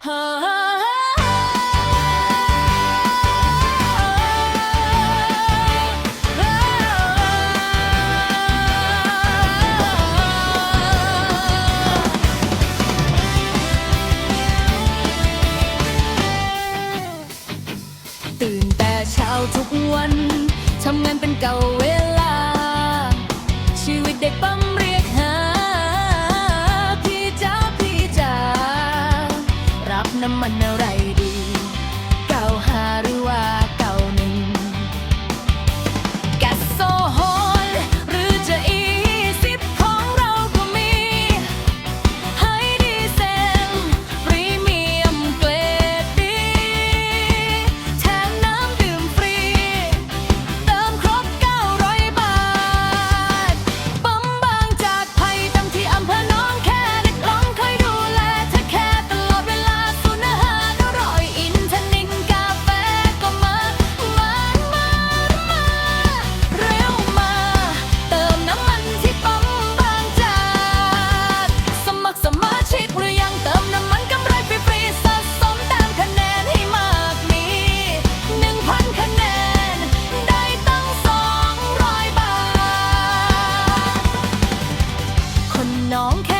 ตื่นแต่เช้าทุกวัน ทำงานเป็นเก่าเว Lady. น้องแค่